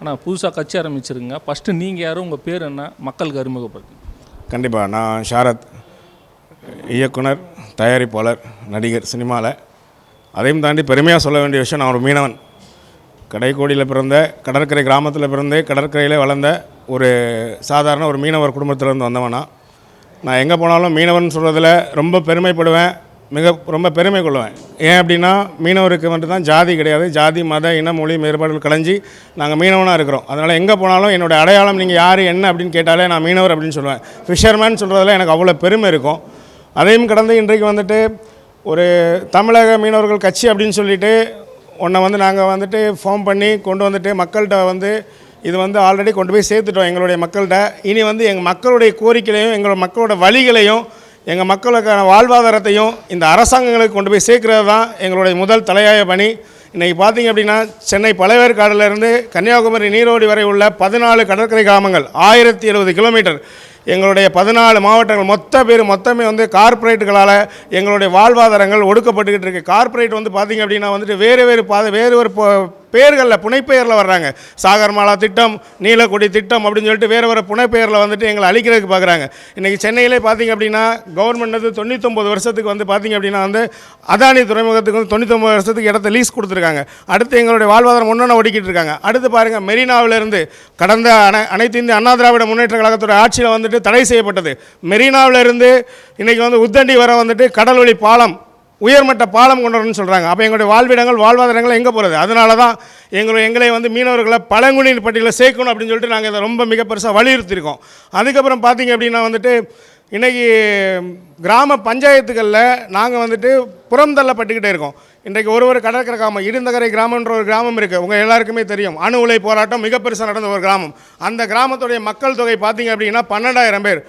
ஆனால் புதுசாக கட்சி ஆரம்பிச்சிருங்க. ஃபஸ்ட்டு நீங்கள் யாரும் உங்கள் பேர் என்ன? மக்களுக்கு அறிமுகப்படுத்தி கண்டிப்பாக நான் ஷாரத் இயக்குனர் தயாரிப்பாளர் நடிகர் சினிமாவில் அதையும் தாண்டி பெருமையாக சொல்ல வேண்டிய விஷயம் நான் ஒரு மீனவன். கடைக்கோடியில் பிறந்த கடற்கரை கிராமத்தில் பிறந்து கடற்கரையில் வளர்ந்த ஒரு சாதாரண ஒரு மீனவர் குடும்பத்திலேருந்து வந்தவனா நான். எங்கே போனாலும் மீனவன் சொல்கிறதுல ரொம்ப பெருமைப்படுவேன். மிக ரொம்ப பெருமை கொள்வேன். ஏன் அப்படின்னா மீனவருக்கு மட்டும்தான் ஜாதி கிடையாது. ஜாதி மத இன மொழி வேறுபாடுகள் கலைஞ்சி நாங்கள் மீனவனாக இருக்கிறோம். அதனால் எங்கே போனாலும் என்னோடய அடையாளம் நீங்கள் யார் என்ன அப்படின்னு கேட்டாலே நான் மீனவர் அப்படின்னு சொல்லுவேன். ஃபிஷர்மேன் சொல்கிறதுல எனக்கு அவ்வளோ பெருமை இருக்கும். அதையும் கடந்து இன்றைக்கு வந்துட்டு ஒரு தமிழக மீனவர்கள் கட்சி அப்படின்னு சொல்லிட்டு உன்னை வந்து நாங்கள் வந்துட்டு ஃபார்ம் பண்ணி கொண்டு வந்துட்டு மக்கள்கிட்ட வந்து இது வந்து ஆல்ரெடி கொண்டு போய் சேர்த்துட்டோம் எங்களுடைய மக்கள்கிட்ட. இனி வந்து எங்கள் மக்களுடைய கோரிக்கைகளையும் எங்களோட மக்களோட வழிகளையும் எங்கள் மக்களுக்கான வாழ்வாதாரத்தையும் இந்த அரசாங்கங்களுக்கு கொண்டு போய் சேர்க்கிறது தான் எங்களுடைய முதல் தலையாய பணி. இன்றைக்கி பார்த்தீங்க அப்படின்னா சென்னை பழவேற்காடுலேருந்து கன்னியாகுமரி நீரோடி வரை உள்ள பதினாலு கடற்கரை கிராமங்கள் ஆயிரத்தி எழுபது கிலோமீட்டர். எங்களுடைய பதினாலு மாவட்டங்கள் மொத்த பேர் மொத்தமே வந்து கார்ப்பரேட்டுகளால் எங்களுடைய வாழ்வாதாரங்கள் ஒடுக்கப்பட்டுக்கிட்டு இருக்குது கார்ப்பரேட் வந்து பார்த்தீங்க அப்படின்னா வந்துட்டு வேறு வேறு பாதை வேறு ஒரு பேர்களில் புனைப்பெயரில் வர்றாங்க. சாகர்மாலா திட்டம் நீலக்குடி திட்டம் அப்படின்னு சொல்லிட்டு வேறு வேறு புனைப்பெயரில் வந்துட்டு எங்களை அழிக்கிறதுக்கு பார்க்குறாங்க. இன்றைக்கி சென்னையிலே பார்த்தீங்க அப்படின்னா கவர்மெண்ட் வந்து தொண்ணூத்தொம்பது வருஷத்துக்கு வந்து பார்த்தீங்க அப்படின்னா வந்து அதானி துறைமுகத்துக்கு வந்து தொண்ணூத்தொம்பது வருஷத்துக்கு இடத்த லீஸ் கொடுத்துருக்காங்க. அடுத்து எங்களுடைய வாழ்வாதாரம் ஒன்றொன்று ஒடுக்கிட்டு இருக்காங்க. அடுத்து பாருங்கள் மெரினாவிலிருந்து கடந்த அனை அனைத்து இந்திய அண்ணா திராவிட முன்னேற்ற கழகத்தோட ஆட்சியில் வந்துட்டு தடை செய்யப்பட்டது. மெரினாவிலிருந்து இன்றைக்கி வந்து உத்தண்டி வர வந்துட்டு கடல்வழி பாலம் உயர்மட்ட பாலம் கொண்டு வரணும்னு சொல்கிறாங்க அப்போ எங்களுடைய வாழ்விடங்கள் வாழ்வாதாரங்கள் எங்கே போகிறது அதனால தான் எங்களை எங்களை வந்து மீனவர்களை பழங்குடியினர் பட்டியலில் சேர்க்கணும் அப்படின்னு சொல்லிட்டு நாங்கள் இதை ரொம்ப மிக பெருசாக வலியுறுத்தியிருக்கோம். அதுக்கப்புறம் பார்த்தீங்க அப்படின்னா வந்துட்டு இன்றைக்கி கிராம பஞ்சாயத்துகளில் நாங்கள் வந்துட்டு புறம்தள்ளப்பட்டுக்கிட்டே இருக்கோம். இன்றைக்கு ஒரு ஒரு கடற்கரை கிராமம் இருந்தகரை கிராமன்ற ஒரு கிராமம் இருக்குது உங்கள் எல்லாருக்குமே தெரியும். அணு உலை போராட்டம் மிக பெருசாக நடந்த ஒரு கிராமம். அந்த கிராமத்துடைய மக்கள் தொகை பார்த்தீங்க அப்படின்னா பன்னெண்டாயிரம் பேர்.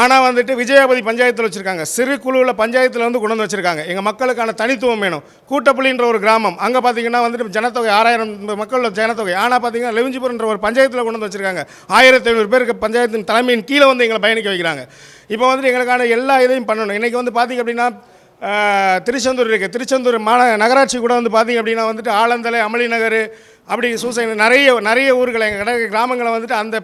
ஆனால் வந்துட்டு விஜயாபதி பஞ்சாயத்தில் வச்சுருக்காங்க. சிறு குழுவில் பஞ்சாயத்தில் வந்து கொண்டு வந்து வச்சுருக்காங்க. எங்கள் மக்களுக்கான தனித்துவம் வேணும். கூட்டப்புள்ளின்ற ஒரு கிராமம். அங்கே பார்த்தீங்கன்னா வந்துட்டு ஜனத்தொகை ஆறாயிரம் மக்களோட ஜனத்தொகை. ஆனால் பார்த்தீங்கன்னா லெவிஞ்சிபுரன்ற ஒரு பஞ்சாயத்தில் கொண்டு வந்து வச்சுருக்காங்க. ஆயிரத்தி ஐநூறு பேருக்கு பஞ்சாயத்தின் தலைமையின் கீழே வந்து எங்களை பயணிக்க வைக்கிறாங்க. இப்போ வந்துட்டு எங்களுக்கான எல்லா இதையும் பண்ணணும். இன்றைக்கி வந்து பார்த்திங்க அப்படின்னா திருச்செந்தூர் இருக்குது திருச்செந்தூர் மாந நகராட்சி கூட வந்து பார்த்திங்க அப்படின்னா வந்துட்டு ஆலந்தலை அமளி நகர் அப்படி சூசை நிறைய நிறைய ஊர்களை எங்கள் கிராமங்களை வந்துட்டு அந்த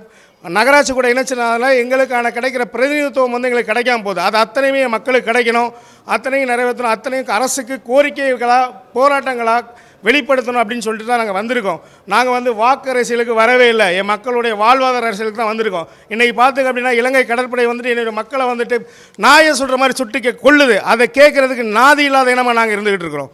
நகராட்சி கூட இணைச்சனால எங்களுக்கான கிடைக்கிற பிரதிநிதித்துவம் வந்து எங்களுக்கு கிடைக்காம போகுது. அது அத்தனையுமே மக்களுக்கு கிடைக்கணும். அத்தனையும் நிறைவேற்றணும். அத்தனையும் அரசுக்கு கோரிக்கைகளாக போராட்டங்களாக வெளிப்படுத்தணும் அப்படின்னு சொல்லிட்டு தான் நாங்கள் வந்திருக்கோம். நாங்கள் வந்து வாக்கு அரசியலுக்கு வரவே இல்லை. என் மக்களுடைய வாழ்வாதார அரசியலுக்கு தான் வந்திருக்கோம். இன்றைக்கி பார்த்துங்க அப்படின்னா இலங்கை கடற்படை வந்துட்டு என்னுடைய மக்களை வந்துட்டு நாயை சொல்கிற மாதிரி சுட்டிக்க கொள்ளுது. அதை கேட்குறதுக்கு நாதி இல்லாத இனமாக நாங்கள் இருந்துகிட்டு இருக்கிறோம்.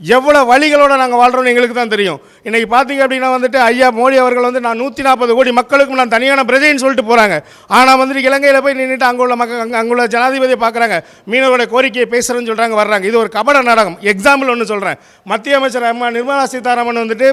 எவ்வளோ வழிகளோடு நாங்கள் வாழ்கிறோம்னு எங்களுக்கு தான் தெரியும். இன்றைக்கி பார்த்தீங்க அப்படின்னா வந்துட்டு ஐயா மோடி அவர்கள் வந்து நான் நூற்றி நாற்பது கோடி மக்களுக்கும் நான் தனியான பிரஜைன்னு சொல்லிட்டு போகிறாங்க ஆனால் வந்துட்டு இலங்கையில் போய் நின்றுட்டு அங்கே உள்ள மக்கள் அங்கே அங்குள்ள ஜனாதிபதியை பார்க்குறாங்க மீனவரோட கோரிக்கையை பேசுகிறேன்னு சொல்கிறாங்க வர்றாங்க. இது ஒரு கபட நாடகம். எக்ஸாம்பிள் ஒன்று சொல்கிறேன் மத்திய அமைச்சர் அம்மா நிர்மலா சீதாராமன் வந்துட்டு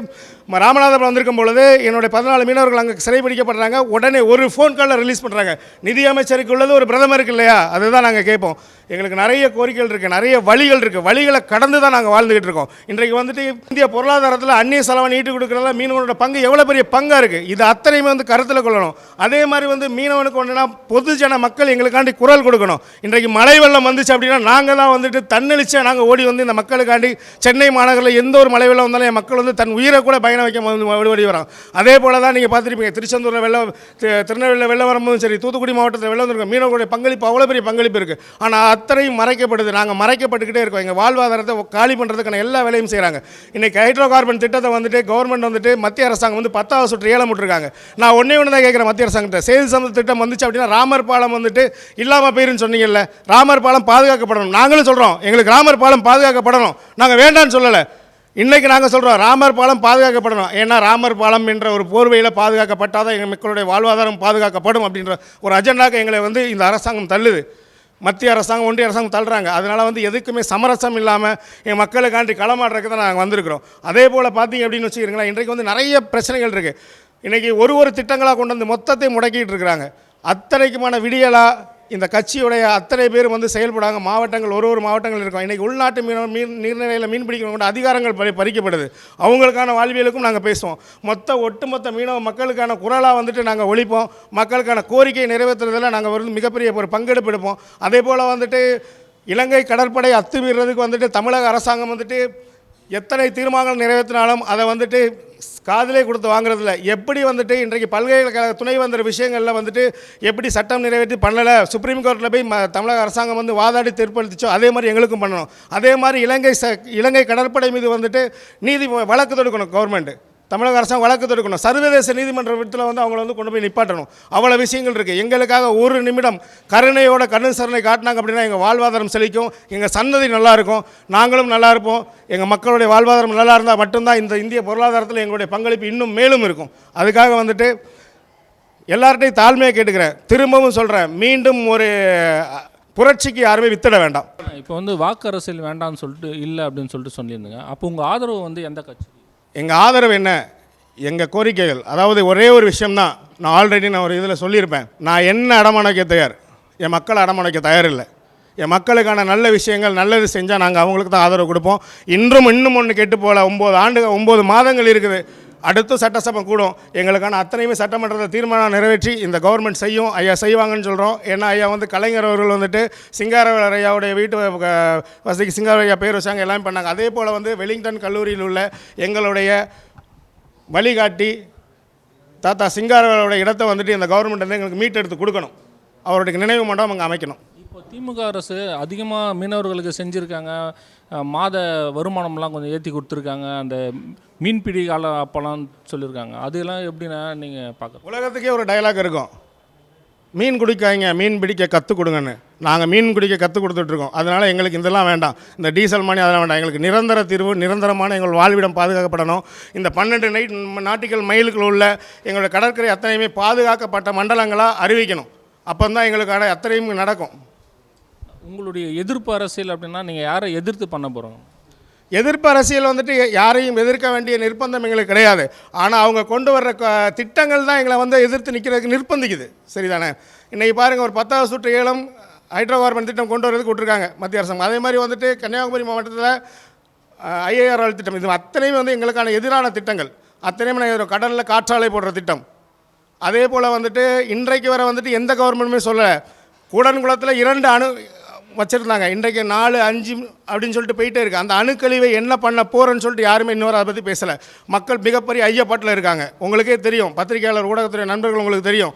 ராமநாதபுரம் வந்திருக்கும் பொழுது என்னுடைய பதினாலு மீனவர்கள் அங்கே சிறைபிடிக்கப்படுறாங்க. உடனே ஒரு ஃபோன் காலில் ரிலீஸ் பண்ணுறாங்க நிதி அமைச்சருக்கு உள்ளது ஒரு பிரதமருக்கு இல்லையா? அதுதான் நாங்கள் கேட்போம். எங்களுக்கு நிறைய கோரிக்கைகள் இருக்குது நிறைய வழிகள் இருக்குது வழிகளை கடந்து தான் நாங்கள் வாழ்ந்துகிட்டு இருக்கோம். இன்றைக்கு வந்துட்டு இந்திய பொருளாதாரத்தில் அந்நிய செலவை நீட்டு கொடுக்குறதுல மீனவனோட பங்கு எவ்வளோ பெரிய பங்காக இருக்குது இது அத்தனையுமே வந்து கருத்தில் கொள்ளணும். அதே மாதிரி வந்து மீனவனுக்கு ஒன்றுனா பொதுஜன மக்கள் எங்களுக்காண்டி குரல் கொடுக்கணும். இன்றைக்கு மழை வெள்ளம் வந்துச்சு அப்படின்னா நாங்கள் தான் வந்துட்டு தன்னெழுச்சியாக நாங்கள் ஓடி வந்து இந்த மக்களுக்காண்டி சென்னை மாநகரில் எந்த ஒரு மழை வெள்ளம் வந்தாலும் என் மக்கள் வந்து தன் உயிரை கூட பயணம் வைக்க வந்து ஓடி வரோம். அதே போல் தான் நீங்கள் பார்த்துருப்பீங்க திருச்செந்தூரில் வெள்ளம் திருநெல்வேலியில் வெள்ளம் வரும்போதும் சரி தூத்துக்குடி மாவட்டத்தில் வெள்ளம் வந்துருக்கோம். மீனவர்களுடைய பங்களிப்பு அவ்வளோ பெரிய பங்களிப்பு இருக்குது ஆனால் அத்தனையும் மறைக்கப்படுது. நாங்கள் மறைக்கப்பட்டுக்கிட்டே இருக்கோம். எங்கள் வாழ்வாதாரத்தை காலி பண்ணுறதுக்கான எல்லா வேலையும் செய்கிறாங்க இன்றைக்கி ஹைட்ரோ கார்பன் திட்டத்தை வந்துட்டு கவர்மெண்ட் வந்துட்டு மத்திய அரசாங்கம் வந்து பத்தாவது சுற்று ஏலம் விட்டுருக்காங்க. நான் ஒன்றே ஒன்று தான் கேட்குறேன் மத்திய அரசாங்கத்தை. செய்தி சமத திட்டம் வந்துச்சு அப்படின்னா ராமர் பாலம் வந்துட்டு இல்லாமல் போயிருன்னு சொன்னீங்கல்ல ராமர் பாலம் பாதுகாக்கப்படணும். நாங்களும் சொல்கிறோம் எங்களுக்கு ராமர் பாலம் பாதுகாக்கப்படணும். நாங்கள் வேண்டாம்னு சொல்லலை. இன்றைக்கி நாங்கள் சொல்கிறோம் ராமர் பாலம் பாதுகாக்கப்படணும். ஏன்னா ராமர் பாலம் என்ற ஒரு போர்வையில் பாதுகாக்கப்பட்டால் தான் எங்கள் மக்களுடைய வாழ்வாதாரம் பாதுகாக்கப்படும் அப்படின்ற ஒரு அஜெண்டாக்கு எங்களை வந்து இந்த அரசாங்கம் தள்ளுது. மத்திய அரசாங்கம் ஒன்றிய அரசாங்கம் தள்ளுறாங்க. அதனால் வந்து எதுக்குமே சமரசம் இல்லாமல் என் மக்களுக்காண்டி களமாடுறதுக்கு தான் நாங்கள் வந்திருக்கிறோம். அதே போல் பார்த்தீங்க அப்படின்னு வச்சுக்கிறீங்களா இன்றைக்கு வந்து நிறைய பிரச்சனைகள் இருக்குது இன்றைக்கி ஒரு ஒரு திட்டங்களாக கொண்டு வந்து மொத்தத்தை முடக்கிட்டு இருக்கிறாங்க. அத்தனைக்குமான விடியலாக இந்த கட்சியுடைய அத்தனை பேர் வந்து செயல்படாங்க. மாவட்டங்கள் ஒரு ஒரு மாவட்டங்கள் இருக்கும். இன்றைக்கி உள்நாட்டு மீன மீன் நீர்நிலையில் மீன் பிடிக்கிறவங்க அதிகாரங்கள் பறி பறிக்கப்படுது. அவங்களுக்கான வாழ்வியலுக்கும் நாங்கள் பேசுவோம். மொத்த ஒட்டுமொத்த மீனவ மக்களுக்கான குரலாக வந்துட்டு நாங்கள் ஒழிப்போம். மக்களுக்கான கோரிக்கையை நிறைவேற்றுறதில் நாங்கள் வந்து மிகப்பெரிய ஒரு பங்கெடுப்பு எடுப்போம். அதே போல் வந்துட்டு இலங்கை கடற்படை அத்துமீறதுக்கு வந்துட்டு தமிழக அரசாங்கம் வந்துட்டு எத்தனை தீர்மானங்கள் நிறைவேற்றினாலும் அதை வந்துட்டு காதலே கொடுத்து வாங்குறதில்ல. எப்படி வந்துட்டு இன்றைக்கு பல்கலைக்கழக துணை வந்த விஷயங்களில் வந்துட்டு எப்படி சட்டம் நிறைவேற்றி பண்ணலை சுப்ரீம் கோர்ட்டில் போய் ம தமிழக அரசாங்கம் வந்து வாதாடி தீர்ப்பளிச்சோ அதே மாதிரி எங்களுக்கும் பண்ணணும். அதே மாதிரி இலங்கை ச இலங்கை கடற்படை மீது வந்துட்டு நீதி வழக்கு தொடுக்கணும் கவர்மெண்ட்டு தமிழக அரசாங்கம் வழக்கு தொடுக்கணும். சர்வதேச நீதிமன்றத்தில் வந்து அவங்கள வந்து கொண்டு போய் நிப்பாட்டணும். அவ்வளோ விஷயங்கள் இருக்குது எங்களுக்காக ஒரு நிமிடம் கருணையோட கண்ணு சரணை காட்டினாங்க அப்படின்னா எங்கள் வாழ்வாதாரம் செழிக்கும். எங்கள் சன்னதி நல்லா இருக்கும். நாங்களும் நல்லா இருப்போம். எங்கள் மக்களுடைய வாழ்வாதாரம் நல்லா இருந்தால் மட்டும்தான் இந்த இந்திய பொருளாதாரத்தில் எங்களுடைய பங்களிப்பு இன்னும் மேலும் இருக்கும். அதுக்காக வந்துட்டு எல்லார்ட்டையும் தாழ்மையாக கேட்டுக்கிறேன். திரும்பவும் சொல்கிறேன் மீண்டும் ஒரு புரட்சிக்கு யாருமே வித்திட வேண்டாம். இப்போ வந்து வாக்கு அரசியல் வேண்டாம்னு சொல்லிட்டு இல்லை அப்படின்னு சொல்லிட்டு சொல்லியிருந்தேங்க. அப்போ உங்கள் ஆதரவு வந்து எந்த கட்சி? எங்கள் ஆதரவு என்ன? எங்கள் கோரிக்கைகள். அதாவது ஒரே ஒரு விஷயம்தான். நான் ஆல்ரெடி நான் ஒரு இதில் சொல்லியிருப்பேன். நான் என்ன அடமானக்க தயார்? என் மக்களை அடமானக்க தயார் இல்லை என் மக்களுக்கான நல்ல விஷயங்கள் நல்லது செஞ்சால் நாங்கள் அவங்களுக்கு தான் ஆதரவு கொடுப்போம். இன்றும் இன்னும் ஒன்று கெட்டு போகல ஒம்பது ஆண்டு ஒம்பது மாதங்கள் இருக்குது. அடுத்து சட்டசபை கூடும். எங்களுக்கான அத்தனையுமே சட்டமன்றத்தை தீர்மானம் நிறைவேற்றி இந்த கவர்மெண்ட் செய்யும். ஐயா செய்வாங்கன்னு சொல்கிறோம் ஏன்னா ஐயா வந்து கலைஞர் அவர்கள் வந்துட்டு சிங்காரவேலர் ஐயாவுடைய வீட்டு வசதிக்கு சிங்கார ஐயா பேர் வச்சாங்க எல்லாமே பண்ணாங்க. அதே போல் வந்து வெலிங்டன் கல்லூரியில் உள்ள எங்களுடைய வழிகாட்டி தாத்தா சிங்காரவேலோட இடத்த வந்துட்டு இந்த கவர்மெண்ட் வந்து எங்களுக்கு மீட்டெடுத்து கொடுக்கணும். அவருடைய நினைவு மண்டபம் அங்கே அமைக்கணும். திமுக அரசு அதிகமாக மீனவர்களுக்கு செஞ்சுருக்காங்க. மாத வருமானம்லாம் கொஞ்சம் ஏற்றி கொடுத்துருக்காங்க. அந்த மீன்பிடி கால அப்போலாம் சொல்லியிருக்காங்க அதெல்லாம் எப்படின்னா நீங்கள் பார்க்க உலகத்துக்கே ஒரு டயலாக் இருக்கும். மீன் குடிக்காதீங்க மீன் பிடிக்க கற்றுக் கொடுங்கன்னு. நாங்கள் மீன் குடிக்க கற்றுக் கொடுத்துட்ருக்கோம். அதனால் எங்களுக்கு இதெல்லாம் வேண்டாம். இந்த டீசல் மணி அதெல்லாம் வேண்டாம். எங்களுக்கு நிரந்தர தீர்வு நிரந்தரமான எங்கள் வாழ்விடம் பாதுகாக்கப்படணும். இந்த பன்னெண்டு நைட் நாட்டிக்கல் மைலுக்குள் உள்ள எங்களோட கடற்கரை அத்தனையுமே பாதுகாக்கப்பட்ட மண்டலங்களாக அறிவிக்கணும். அப்போ தான் எங்களுக்கான அத்தனையும் நடக்கும். உங்களுடைய எதிர்ப்பு அரசியல் அப்படின்னா நீங்கள் யாரை எதிர்த்து பண்ண போகிறோம் எதிர்ப்பு அரசியல் வந்துட்டு யாரையும் எதிர்க்க வேண்டிய நிர்பந்தம் எங்களுக்கு கிடையாது. ஆனால் அவங்க கொண்டு வர்ற க- திட்டங்கள் தான் எங்களை வந்து எதிர்த்து நிற்கிறதுக்கு நிர்பந்திக்குது. சரிதானே? இன்றைக்கி பாருங்கள் ஒரு பத்தாவது சுற்று ஏலம் ஹைட்ரோ கார்பன் திட்டம் கொண்டு வரதுக்கு விட்டுருக்காங்க மத்திய அரசாங்கம். அதே மாதிரி வந்துட்டு கன்னியாகுமரி மாவட்டத்தில் ஐஏஆர்எல் திட்டம். இது அத்தனையும் வந்து எங்களுக்கான எதிரான திட்டங்கள். அத்தனையும் நான் கடலில் காற்றாலை போடுற திட்டம். அதே போல் வந்துட்டு இன்றைக்கு வரை வந்துட்டு எந்த கவர்மெண்ட்டுமே சொல்லலை. கூடன்குளத்தில் இரண்டு அணு வச்சுருந்தாங்க. இன்றைக்கு நாலு அஞ்சு அப்படின்னு சொல்லிட்டு போயிட்டே இருக்கு. அந்த அணுக்கழிவை என்ன பண்ண போகிறேன்னு சொல்லிட்டு யாருமே இன்னொரு அதை பற்றி பேசலை. மக்கள் மிகப்பெரிய ஐயப்பாட்டில் இருக்காங்க. உங்களுக்கே தெரியும். பத்திரிகையாளர் ஊடகத்துறை நண்பர்கள் உங்களுக்கு தெரியும்.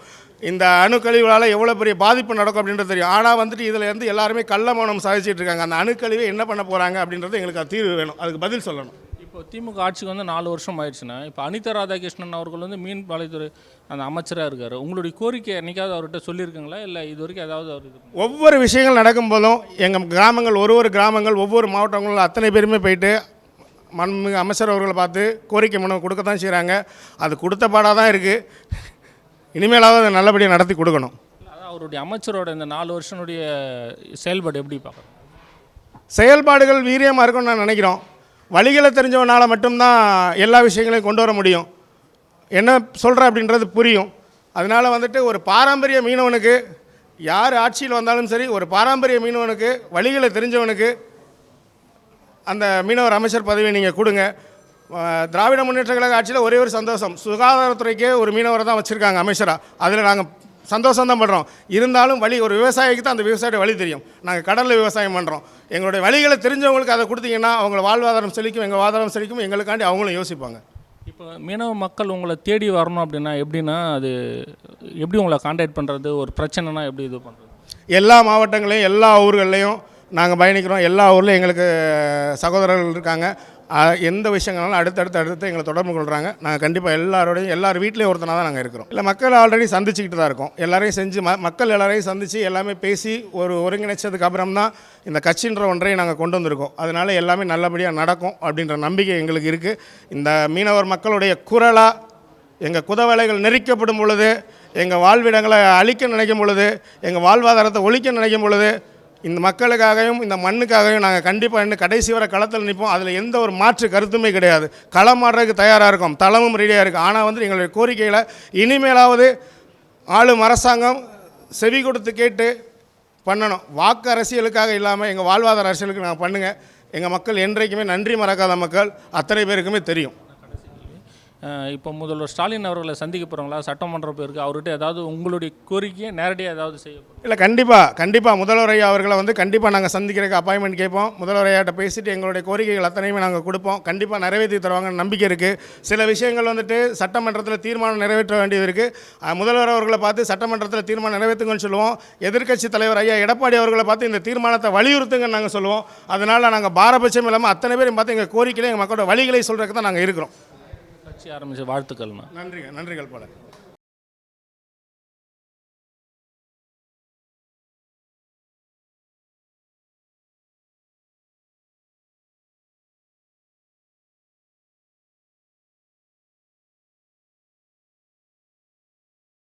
இந்த அணுக்கழிவுகளால் எவ்வளோ பெரிய பாதிப்பு நடக்கும் அப்படின்றது தெரியும். ஆனால் வந்துட்டு இதில் இருந்து எல்லாருமே கள்ள மௌனம் சாதிச்சுட்டு இருக்காங்க. அந்த அணுக்கழிவை என்ன பண்ண போகிறாங்க அப்படின்றது எங்களுக்கு அது தீர்வு வேணும். அதுக்கு பதில் சொல்லணும். இப்போ திமுக ஆட்சிக்கு வந்து நாலு வருஷம் ஆயிடுச்சுன்னா இப்போ அனிதா ராதாகிருஷ்ணன் அவர்கள் வந்து மீன் வலைத்துறை அந்த அமைச்சராக இருக்கார். உங்களுடைய கோரிக்கை என்னைக்காவது அவர்கிட்ட சொல்லியிருக்கீங்களா? இல்லை இது வரைக்கும் ஏதாவது அவர் ஒவ்வொரு விஷயங்கள் நடக்கும்போதும் எங்கள் கிராமங்கள் ஒரு ஒரு கிராமங்கள் ஒவ்வொரு மாவட்டங்களும் அத்தனை பேருமே போயிட்டு மண்மிகு அமைச்சர் அவர்களை பார்த்து கோரிக்கை மனு கொடுக்க தான் செய்கிறாங்க அது கொடுத்த பாடாக தான் இருக்குது இனிமேலாவது அதை நல்லபடியாக நடத்தி கொடுக்கணும். அவருடைய அமைச்சரோட இந்த நாலு வருஷனுடைய செயல்பாடு எப்படி பார்க்குறோம் செயல்பாடுகள் வீரியமாக இருக்கும்னு நான் நினைக்கிறோம். வழிகளை தெரிஞ்சவனால மட்டும்தான் எல்லா விஷயங்களையும் கொண்டு வர முடியும். என்ன சொல்கிற அப்படின்றது புரியும். அதனால் வந்துட்டு ஒரு பாரம்பரிய மீனவனுக்கு யார் ஆட்சியில் வந்தாலும் சரி ஒரு பாரம்பரிய மீனவனுக்கு வழிகளை தெரிஞ்சவனுக்கு அந்த மீனவர் அமைச்சர் பதவியை நீங்கள் கொடுங்க. திராவிட முன்னேற்ற கழக ஆட்சியில் ஒரே ஒரு சந்தோஷம். சுகாதாரத்துறைக்கே ஒரு மீனவரை தான் வச்சுருக்காங்க அமைச்சராக அதில் நாங்கள் சந்தோஷம் தான் படுறோம். இருந்தாலும் வழி ஒரு விவசாயிக்கு தான் அந்த விவசாயியோட வழி தெரியும். நாங்கள் கடலில் விவசாயம் பண்ணுறோம் எங்களுடைய வழிகளை தெரிஞ்சவங்களுக்கு அதை கொடுத்தீங்கன்னா அவங்க வாழ்வாதாரம் செழிக்கும் எங்கள் வாழ்வாதாரம் செழிக்கும் எங்களுக்காண்டி அவங்களும் யோசிப்பாங்க. இப்போ மீனவ மக்கள் உங்களை தேடி வரணும் அப்படின்னா எப்படின்னா அது எப்படி உங்களை காண்டாக்ட் பண்ணுறது ஒரு பிரச்சனைனா எப்படி இது பண்ணுறது எல்லா மாவட்டங்களையும் எல்லா ஊர்கள்லையும் நாங்கள் பயணிக்கிறோம். எல்லா ஊர்லேயும் எங்களுக்கு சகோதரர்கள் இருக்காங்க. எந்த விஷயங்களாலும் அடுத்தடுத்து அடுத்து எங்களை தொடர்பு கொள்கிறாங்க நாங்கள் கண்டிப்பாக எல்லாரோடையும் எல்லார் வீட்லேயும் ஒருத்தனாக தான் நாங்கள் இருக்கிறோம். இல்லை மக்கள் ஆல்ரெடி சந்திச்சுக்கிட்டு தான் இருக்கோம். எல்லாரையும் செஞ்சு ம மக்கள் எல்லாரையும் சந்தித்து எல்லாமே பேசி ஒரு ஒருங்கிணைச்சதுக்கு அப்புறம் தான் இந்த கட்சின்ற ஒன்றையும் நாங்கள் கொண்டு வந்திருக்கோம். அதனால எல்லாமே நல்லபடியாக நடக்கும் அப்படின்ற நம்பிக்கை எங்களுக்கு இருக்குது இந்த மீனவர் மக்களுடைய குரலாக எங்கள் குதவலைகள் நெரிக்கப்படும் பொழுது எங்கள் வாழ்விடங்களை அழிக்க நினைக்கும் பொழுது எங்கள் வாழ்வாதாரத்தை ஒழிக்க நினைக்கும் பொழுது இந்த மக்களுக்காகவும் இந்த மண்ணுக்காகவும் நாங்கள் கண்டிப்பாக இன்னும் கடைசி வர களத்தில் நிற்போம் அதில் எந்த ஒரு மாற்று கருத்துமே கிடையாது. களம் மாடுறதுக்கு தயாராக இருக்கும். தளமும் ரெடியாக இருக்குது ஆனால் வந்து எங்களுடைய கோரிக்கைகளை இனிமேலாவது ஆளும் அரசாங்கம் செவி கொடுத்து கேட்டு பண்ணணும். வாக்கு அரசியலுக்காக இல்லாமல் எங்கள் வாழ்வாதார அரசியலுக்கு நாங்கள் பண்ணுங்கள் எங்கள் மக்கள் என்றைக்குமே நன்றி மறக்காத மக்கள். அத்தனை பேருக்குமே தெரியும். இப்போ முதல்வர் ஸ்டாலின் அவர்களை சந்திக்க போகிறவங்களா சட்டமன்றம் போயிருக்கு அவர்கிட்ட ஏதாவது உங்களுடைய கோரிக்கையை நேரடியாக ஏதாவது செய்ய இல்லை கண்டிப்பாக கண்டிப்பாக முதல்வர் ஐயா அவர்களை வந்து கண்டிப்பாக நாங்கள் சந்திக்கிறதுக்கு அப்பாயின்மெண்ட் கேட்போம். முதல்வர் ஐயாட்ட பேசிட்டு எங்களுடைய கோரிக்கைகள் அத்தனையுமே நாங்கள் கொடுப்போம். கண்டிப்பாக நிறைவேற்றி தருவாங்கன்னு நம்பிக்கை இருக்குது சில விஷயங்கள் வந்துட்டு சட்டமன்றத்தில் தீர்மானம் நிறைவேற்ற வேண்டியது இருக்குது முதல்வர் அவர்களை பார்த்து சட்டமன்றத்தில் தீர்மானம் நிறைவேற்றுங்கன்னு சொல்லுவோம். எதிர்க்கட்சி தலைவர் ஐயா எடப்பாடி அவர்களை பார்த்து இந்த தீர்மானத்தை வலியுறுத்துங்கன்னு நாங்கள் சொல்லுவோம். அதனால் நாங்கள் பாரபட்சம் இல்லாமல் அத்தனை பேரும் பார்த்து எங்கள் கோரிக்கையில் எங்கள் மக்களோட வழிகளை சொல்கிறதுக்கு தான் நாங்கள் இருக்கிறோம். கட்சி ஆரம்பிச்ச வாழ்த்துக்கள்ண்ணா. நன்றிங்க நன்றிகள் பல.